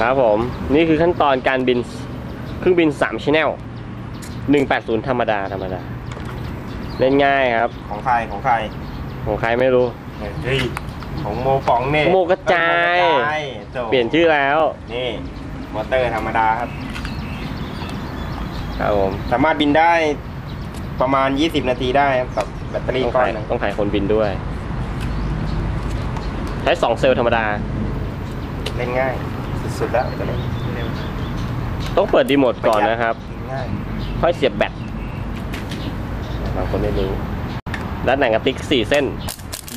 ครับผม นี่คือขั้นตอนการบินเครื่องบิน3 Channel 180 ธรรมดาธรรมดา เล่นง่ายครับ ของใครของใครของใครไม่รู้เฮ้ยของโมฟองเนี่ยโมกระจายโมกระจายโถ่เปลี่ยนชื่อแล้ว นี่มอเตอร์ธรรมดาครับ ครับผม สามารถบินได้ประมาณ 20 นาทีได้ครับกับแบตเตอรี่ต้องก้อถ่านยหนึงต้องถ่ายคนบินด้วย ใช้2เซลล์ธรรมดา เล่นง่าย สุดๆแล้วตัวนี้ต้องเปิดดีโหมดก่อนนะครับ ง่ายค่อยเสียบแบตบางคนไม่รู้ด้านหนังกระติก4เส้น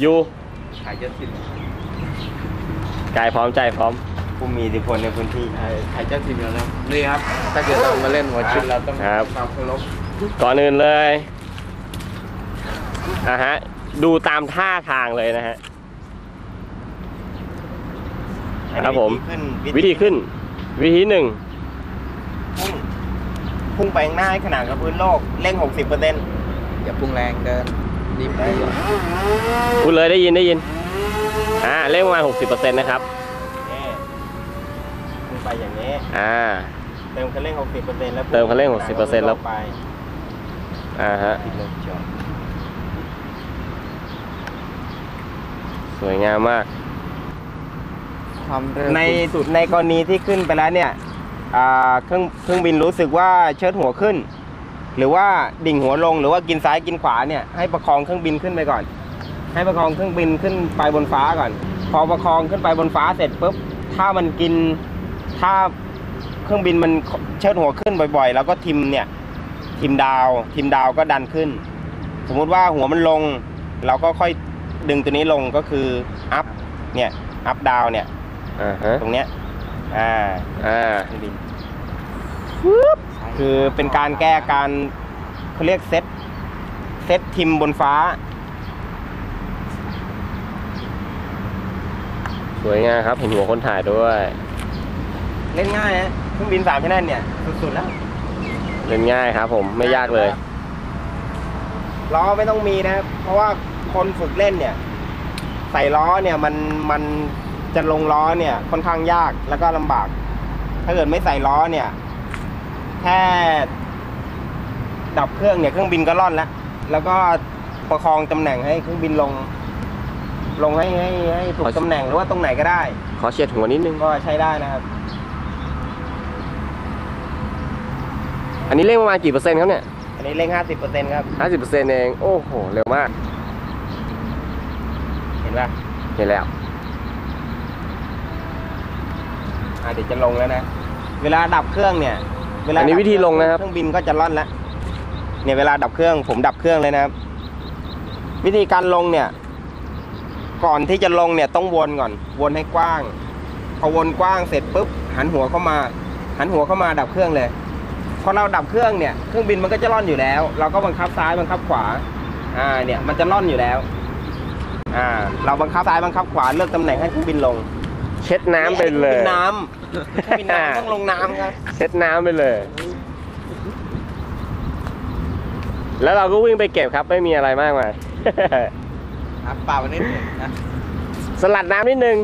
ยูขายเจ็ดสิบกายพร้อมใจพร้อม ผู้มีอิทธิพลในพื้นที่ ขายขายเจ็ดสิบแล้วนะนี่ครับ ถ้าเกิดเรามาเล่นหัวชุดเราต้องครับความเคารพก่อนอื่นเลยอะฮะ ดูตามท่าทางเลยนะฮะ ครับผมอันนี้วิธีขึ้น วิธีหนึ่งพุ่งพุ่งไปข้างหน้าให้ขนาดกับพื้นโลกเร่ง 60เปอร์เซ็นต์อย่าพุ่งแรงเดินนิ่มดีพูดเลยได้ยินได้ยินอ่าเล่นประมาณ60%นะครับนี่พุ่งไปอย่างนี้อ่าเติมคันเร่ง60เปอร์เซ็นต์แล้วเติมคันเร่ง60%แล้วไปอ่าฮะติดลมจอดสวยงามมาก ความเร็วในสุดในกรณีที่ขึ้นไปแล้วเนี่ยอ่าเครื่องเครื่องบินรู้สึกว่าเชิดหัวขึ้น หรือว่าดิ่งหัวลงหรือว่ากินซ้ายกินขวาเนี่ยให้ประคองเครื่องบินขึ้นไปก่อน ให้ประคองเครื่องบินขึ้นไปบนฟ้าก่อน พอประคองขึ้นไปบนฟ้าเสร็จปุ๊บถ้ามันกินถ้าเครื่องบินมันเชิดหัวขึ้นบ่อยๆ แล้วก็ทิมเนี่ยทิมดาวทิมดาวก็ดันขึ้น สมมุติว่าหัวมันลง เราก็ค่อยดึงตัวนี้ลงก็คืออัพเนี่ยอัพดาวเนี่ย อ่าฮะตรงเนี้ยอ่าอ่าคือเป็นการแก้การเขาเรียกเซตเซตทิมบนฟ้า สวยงามครับ เห็นหัวคนถ่ายด้วย เล่นง่ายนะเครื่องบินสามชั้นเนี่ย สุดๆแล้ว เล่นง่ายครับผมไม่ยากเลยล้อไม่ต้องมีนะครับเพราะว่าคนฝึกเล่นเนี่ย ใส่ล้อเนี่ยมันมัน จะลงล้อเนี่ยค่อนข้างยากแล้วก็ลำบาก ถ้าเกิดไม่ใส่ล้อเนี่ย แค่ดับเครื่องเนี่ยเครื่องบินก็ล่อนแล้วแล้วก็ประคองตำแหน่งให้เครื่องบินลง ลงให้ให้ให้ถูขกอตำแหน่งหรือว่าตรงไหนก็ได้ ขอเฉียดหัวนิดนึงก็ใช้ได้นะครับ อันนี้เล่นประมาณกี่เปอร์เซ็นต์ครับเนี่ย อันนี้เร่งห้าสิบเปอร์เซ็นต์ครับ50%เอง โอ้โห เร็วมาก เห็นป่ะเห็นแล้ว อ่าเดี๋ยวจะลงแล้วนะ เวลาดับเครื่องเนี่ย เวลาอันนี้ดัวิธีลงนะครับ เครื่องบินก็จะล่อนแล้วเนี่ยเวลาดับเครื่อง ผมดับเครื่องเลยนะครับ วิธีการลงเนี่ย ก่อนที่จะลงเนี่ยต้องวนก่อน วนให้กว้างพอวนกว้างเสร็จปุ๊บหันหัวเข้ามา หันหัวเข้ามาดับเครื่องเลยพอเราดับเครื่องเนี่ยเครื่องบินมันก็จะล่อนอยู่แล้ว เราก็บังคับซ้ายบังคับขวาอ่าเนี่ยมันจะล่อนอยู่แล้วอ่าเราบังคับซ้ายบังคับขวาเลือกตำแหน่งให้เครื่องบินลง เช็ดน้ำไปเลยครื่องบินน้ำเครื่องบินน้ำต้องลงน้ำครับ เช็ดน้ำไปเลย แล้วเราก็วิ่งไปเก็บครับ ไม่มีอะไรมากมายครับเปล่านิดหนึ่งนะ สลัดน้ำนิดนึง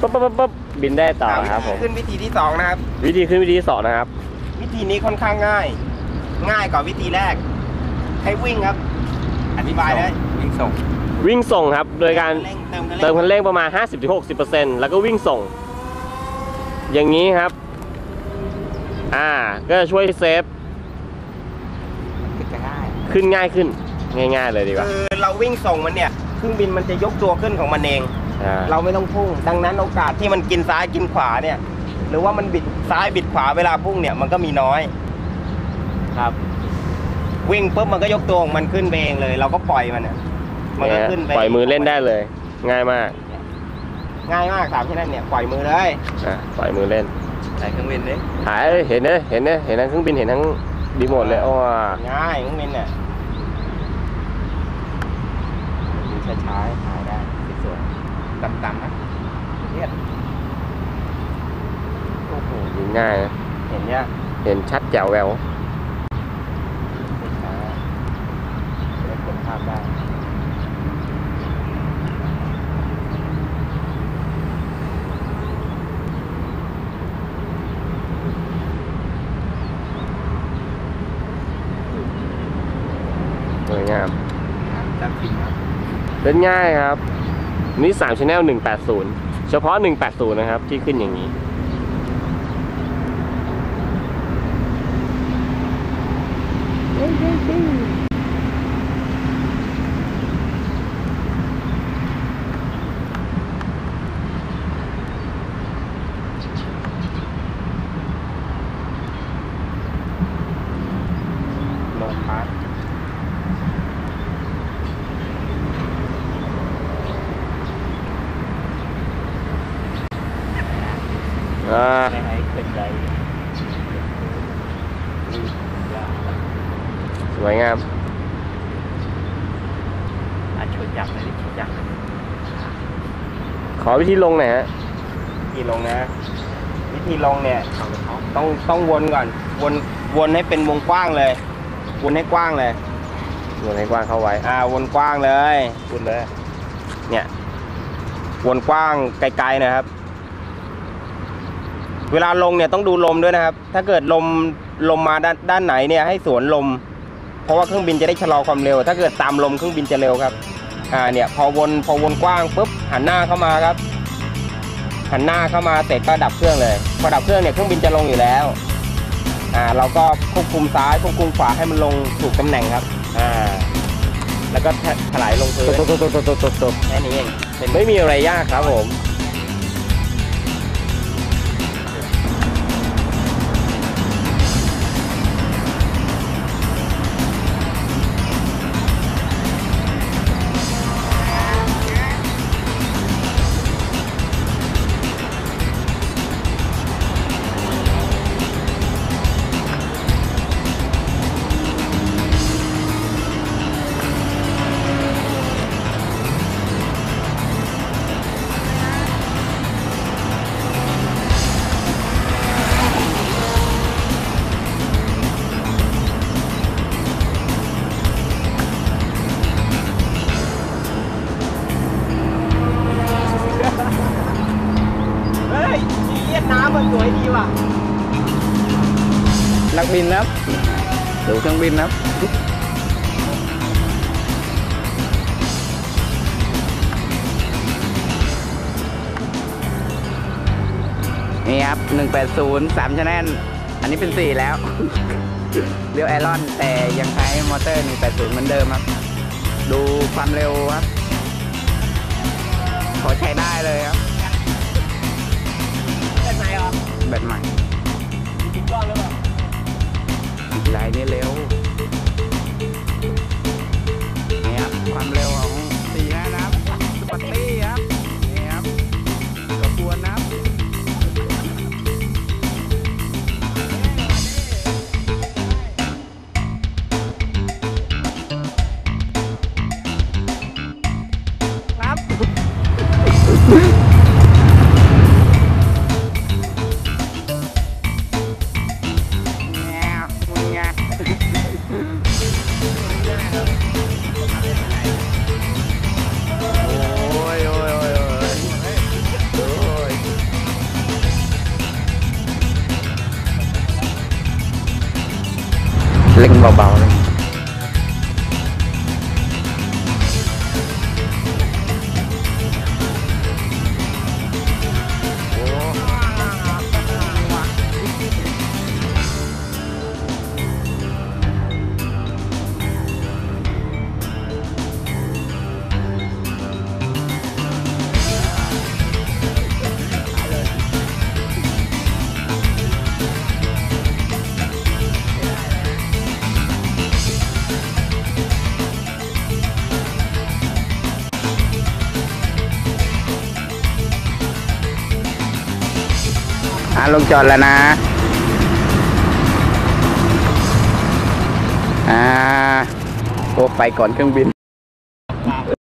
ปุ๊บปุ๊บปุ๊บปุ๊บบินได้ต่อครับผม ขึ้นวิธีที่สองนะครับ วิธีขึ้นวิธีที่สองนะครับ วิธีนี้ค่อนข้างง่าย ง่ายกว่าวิธีแรก ให้วิ่งครับ อธิบายเลยวิ่งส่ง วิ่งส่งครับ โดยการเร่งเติมคันเติมคัเร่งนเร่งประมาณ 50-60%แล้วก็วิ่งส่ง อย่างนี้ครับ อ่า ก็จะช่วยเซฟติดจะง่ายขึ้นง่ายขึ้น ง่าย ๆ เลยดีกว่า คือเราวิ่งส่งมันเนี่ย เครื่องบินมันจะยกตัวขึ้นของมันเองอ่าเราไม่ต้องพุ่ง ดังนั้นโอกาสที่มันกินซ้ายกินขวาเนี่ย หรือว่ามันบิดซ้ายบิดขวาเวลาพุ่งเนี่ยมันก็มีน้อย ครับ วิ่งปุ๊บมันก็ยกตัวของมันขึ้นไปเองเลย เราก็ปล่อยมันเนี่ย มันก็เนี่ยขึ้นไปปล่อยมือเล่นได้เลย ง่ายมาก ง่ายมากสามที่นั่นเนี่ยปล่อยมือเลยอะปล่อยมือเล่นใส่เครื่องบินดิถ่ายเห็นเนอะเห็นเนอะเห็นทั้งเครื่องบินเห็นทั้งรีโมทเลยโอ้ง่ายเครื่องบินเนี่ยดูช้าๆถ่ายได้สวยต่ำๆนะเรียดๆโอ้โหยิงง่ายนะเห็นเนี่ยเห็นชัดแจ๋วแววช้าๆจะได้กดภาพได้ ครับ จับผิดครับนี่สามชแนลหนึ่งแปดศูนย์เฉพาะหนึ่งแปดศูนย์นะครับ ที่ขึ้นอย่างนี้ อ่าไม่ให้ขึ้นใจสวยงามอาชุดยักษ์เลยชุดยักษ์ขอวิธีลงหน่อยฮะวิธีลงนะ วิธีลงเนี่ยต้องต้องวนก่อน วนวนให้เป็นวงกว้างเลย วนให้กว้างเลยลงให้กว้างเข้าไว้ อ่า วนกว้างเลยพูดเลย เนี่ย วนกว้างไกลๆนะครับ เวลาลงเนี่ยต้องดูลมด้วยนะครับ ถ้าเกิดลมลมมาด้านด้านไหนเนี่ยให้สวนลม เพราะว่าเครื่องบินจะได้ชะลอความเร็ว ถ้าเกิดตามลมเครื่องบินจะเร็วครับอ่าเนี่ยพอวนพอวนกว้างปุ๊บหันหน้าเข้ามาครับ หันหน้าเข้ามาเสร็จก็ดับเครื่องเลยพอดับเครื่องเนี่ยเครื่องบินจะลงอยู่แล้วอ่าเราก็ควบคุมซ้ายควบคุมขวาให้มันลงถูกตำแหน่งครับอ่าแล้วก็ถถลายลงพื้นตบตบตบตบตบตบแค่นี้เองเป็นไม่มีอะไรยากครับผม นักบินนะครับ ดูเครื่องบินนะครับ นี่ครับ 180 3ชแนลอันนี้เป็น 4 แล้ว เรียวไอรอน แต่ยังใช้มอเตอร์ 180 เหมือนเดิมครับ ดูความเร็วครับพอใช้ได้เลยครับเป็นไงอะแบตใหม่กินก้อนหรือเปล่า ลายนี้เร็วนะครับความเร็วของ เล่งเอะลงจอดแล้วนะอ่าโอ้ไปก่อนเครื่องบิน